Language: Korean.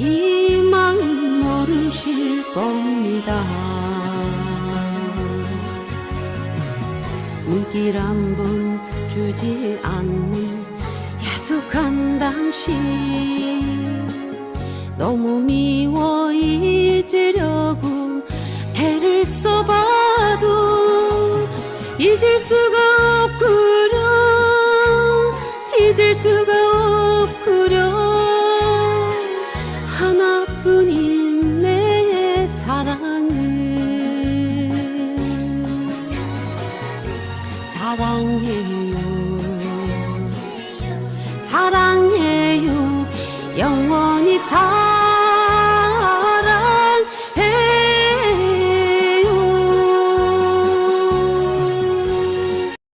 이만 모르실 겁니다. 눈길 한 번 주지 않는 야속한 당신. 너무 미워 잊으려고 애를 써봐도 잊을 수가 없구려. 잊을 수가 뿐인 내 사랑을 사랑해요. 사랑해요. 영원히 사